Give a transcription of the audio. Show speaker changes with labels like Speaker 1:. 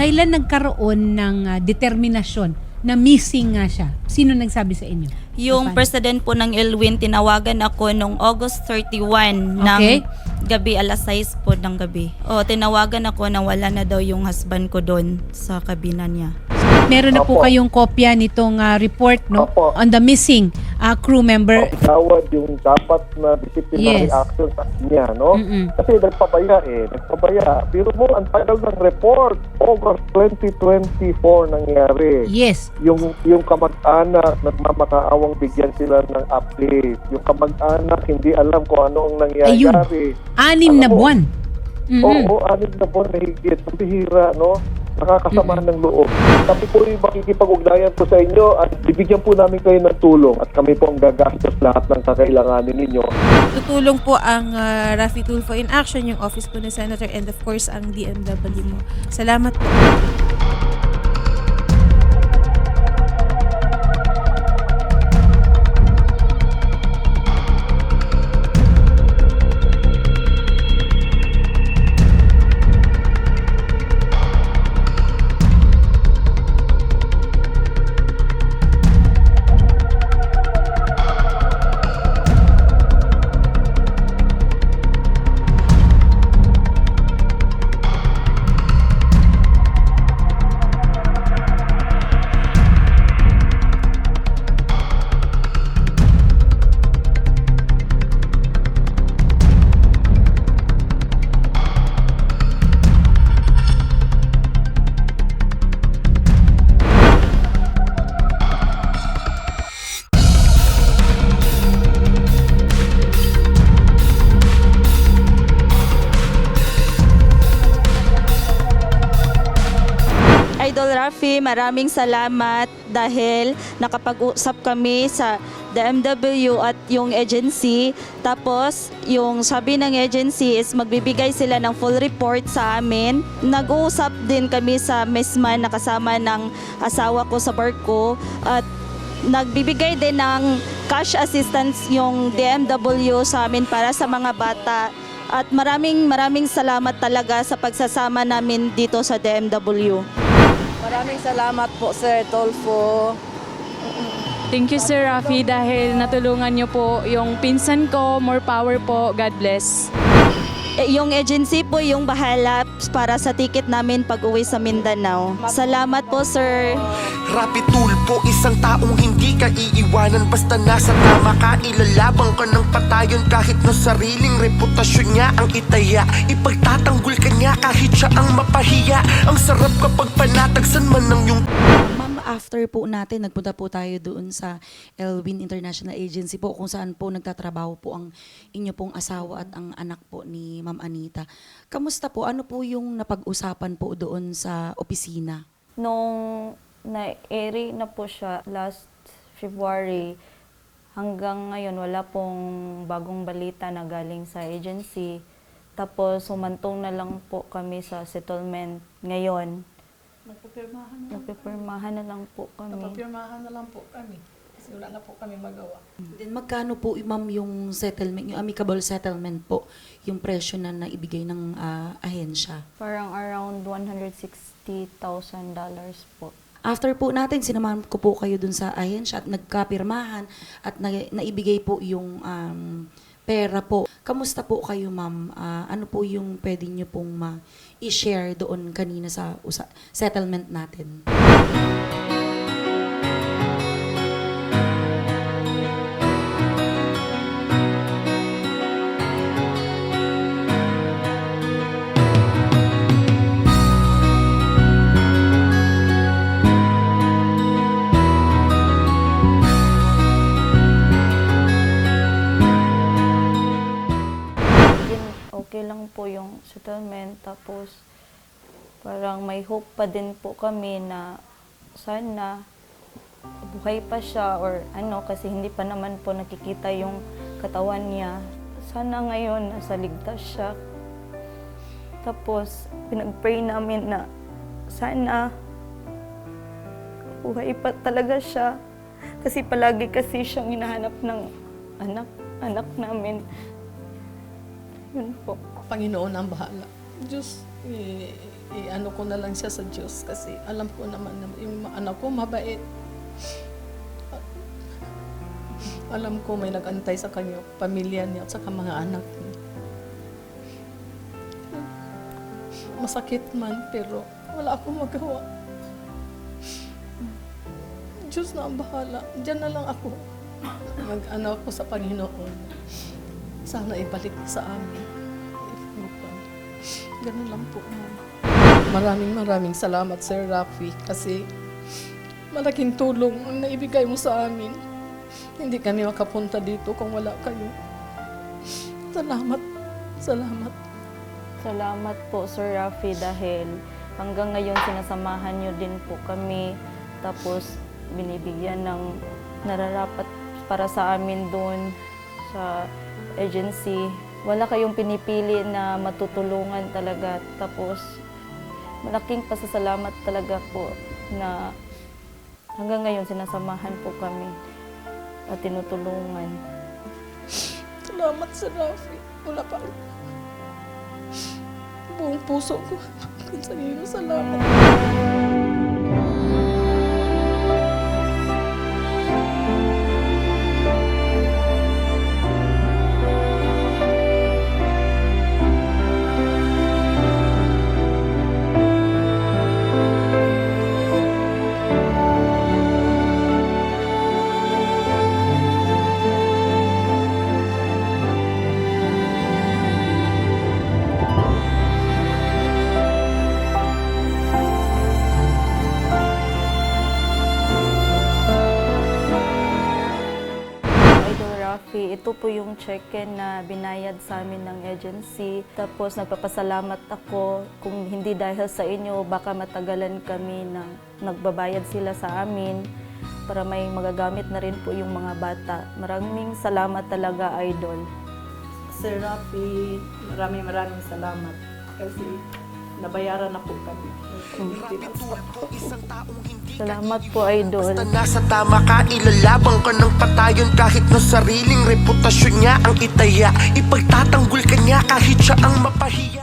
Speaker 1: kailan nagkaroon ng ah, determinasyon na missing nga siya? Sino nagsabi sa inyo?
Speaker 2: Yung
Speaker 1: Paano?
Speaker 2: president po ng Elwin, tinawagan ako nung August 31
Speaker 1: Okay.
Speaker 2: ng gabi, alas 6 po ng gabi. O, tinawagan ako na wala na daw yung husband ko doon sa kabina niya.
Speaker 1: Meron na po
Speaker 3: Opo.
Speaker 1: kayong kopya nitong ah, report no
Speaker 3: Opo.
Speaker 1: on the missing ah, crew member.
Speaker 3: Tawad yung dapat na disciplinary
Speaker 1: Yes.
Speaker 3: action sa kanya, no?
Speaker 1: Mm-mm.
Speaker 3: Kasi nagpabaya eh, nagpabaya. Pero mo, ang tagal ng report, August 2024 nangyari.
Speaker 1: Yes.
Speaker 3: Yung yung kamag-anak, nagmamakaawang bigyan sila ng update. Yung kamag-anak, hindi alam kung ano ang nangyayari.
Speaker 1: Anim na
Speaker 3: Alam mo,
Speaker 1: buwan. Mhm.
Speaker 3: Oo, anim na buwan na higit. Ang bihira, no? Nakakasama ng loob. Kami po yung makikipag-ugnayan po sa inyo at bibigyan po namin kayo ng tulong at kami po ang gagastos lahat ng kakailanganin ninyo.
Speaker 4: Tutulong po ang uh, Rafi Tulfo in Action, yung office po ni Senator and of course ang DMW mo. Salamat po.
Speaker 2: Idol Rafi, maraming salamat dahil nakapag-usap kami sa DMW at yung agency. Tapos, yung sabi ng agency is magbibigay sila ng full report sa amin. Nag-uusap din kami sa misman na kasama ng asawa ko sa barko at nagbibigay din ng cash assistance yung DMW sa amin para sa mga bata. At maraming maraming salamat talaga sa pagsasama namin dito sa DMW.
Speaker 5: Maraming salamat po, Sir Tolfo.
Speaker 6: Thank you Sir Rafi dahil natulungan niyo po yung pinsan ko. More power po. God bless.
Speaker 2: Eh, yung agency po yung bahala para sa ticket namin pag uwi sa Mindanao. Salamat po, sir.
Speaker 7: Rapid tulpo, isang taong hindi ka iiwanan Basta nasa tama ka, ilalabang ka ng patayon Kahit na sariling reputasyon niya ang itaya Ipagtatanggol ka niya kahit siya ang mapahiya Ang sarap kapag panatagsan man ng yung
Speaker 8: Ma'am, after po natin, nagpunta po tayo doon sa Elwin International Agency po kung saan po nagtatrabaho po ang inyo pong asawa at ang anak po ni Ma'am Anita. Kamusta po? Ano po yung napag-usapan po doon sa opisina?
Speaker 9: nung na-airy na po siya last February, hanggang ngayon wala pong bagong balita na galing sa agency. Tapos humantong na lang po kami sa settlement ngayon.
Speaker 5: Nagpapirmahan na.
Speaker 9: Nagpipirmahan na lang po kami.
Speaker 5: Nagpapirmahan na lang po kami. Kasi wala na po kami magawa.
Speaker 8: Then magkano po, ma'am, yung settlement, yung amicable settlement po, yung presyo na naibigay ng ah, ahensya?
Speaker 9: Parang around $160,000 po.
Speaker 8: After po natin, sinamahan ko po kayo dun sa ahensya at nagkapirmahan at na, naibigay po yung um, pera po. Kamusta po kayo, ma'am? Ah, ano po yung pwede nyo pong ma-share doon kanina sa settlement natin?
Speaker 9: Okay lang po yung settlement. Tapos parang may hope pa din po kami na sana buhay pa siya or ano kasi hindi pa naman po nakikita yung katawan niya. Sana ngayon nasa ligtas siya. Tapos pinag-pray namin na sana buhay pa talaga siya. Kasi palagi kasi siyang hinahanap ng anak, anak namin. Yun po.
Speaker 5: Panginoon ang bahala. Diyos, eh, i-ano ko na lang siya sa Diyos kasi alam ko naman na yung anak ko mabait. Alam ko may nag-antay sa kanya, pamilya niya at saka mga anak niya. Masakit man pero wala akong magawa. Diyos na ang bahala. Diyan na lang ako. Mag-ano ako sa Panginoon. Sana ibalik sa amin. Ganun lang po, ma'am. Maraming maraming salamat, Sir Rafi, kasi malaking tulong ang naibigay mo sa amin. Hindi kami makapunta dito kung wala kayo. Salamat. Salamat.
Speaker 9: Salamat po, Sir Rafi, dahil hanggang ngayon sinasamahan niyo din po kami. Tapos binibigyan ng nararapat para sa amin doon sa agency. Wala kayong pinipili na matutulungan talaga. Tapos malaking pasasalamat talaga po na hanggang ngayon sinasamahan po kami at tinutulungan.
Speaker 5: Salamat, Sir Rafi. Wala pa. Buong puso ko. Sa iyo, salamat.
Speaker 9: Rafi, ito po yung check-in na binayad sa amin ng agency. Tapos nagpapasalamat ako kung hindi dahil sa inyo, baka matagalan kami na nagbabayad sila sa amin para may magagamit na rin po yung mga bata. Maraming salamat talaga, Idol.
Speaker 5: Sir Rafi, maraming maraming salamat. Kasi nabayaran na po kami.
Speaker 7: Isang taong hindi
Speaker 9: Salamat po, Idol.
Speaker 7: Basta nasa tama ka, ilalabang ka ng patayon Kahit na sariling reputasyon niya ang itaya Ipagtatanggol ka niya kahit siya ang mapahiya